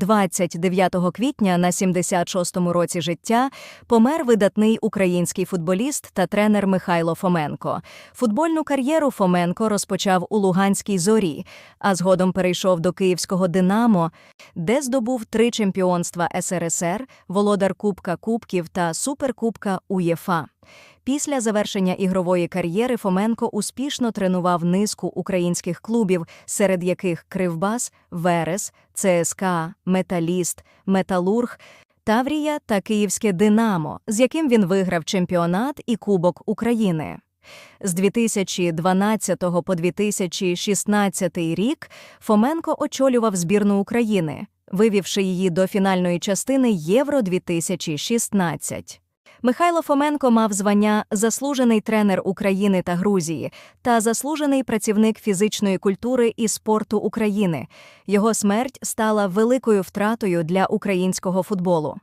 29 квітня на 76-му році життя помер видатний український футболіст та тренер Михайло Фоменко. Футбольну кар'єру Фоменко розпочав у Луганській зорі, а згодом перейшов до київського Динамо, де здобув три чемпіонства СРСР, володар Кубка Кубків та Суперкубка УЄФА. Після завершення ігрової кар'єри Фоменко успішно тренував низку українських клубів, серед яких Кривбас, Верес, ЦСКА, Металіст, Металург, Таврія та Київське Динамо, з яким він виграв чемпіонат і Кубок України. З 2012 по 2016 рік Фоменко очолював збірну України, вивівши її до фінальної частини Євро 2016. Михайло Фоменко мав звання заслужений тренер України та Грузії та заслужений працівник фізичної культури і спорту України. Його смерть стала великою втратою для українського футболу.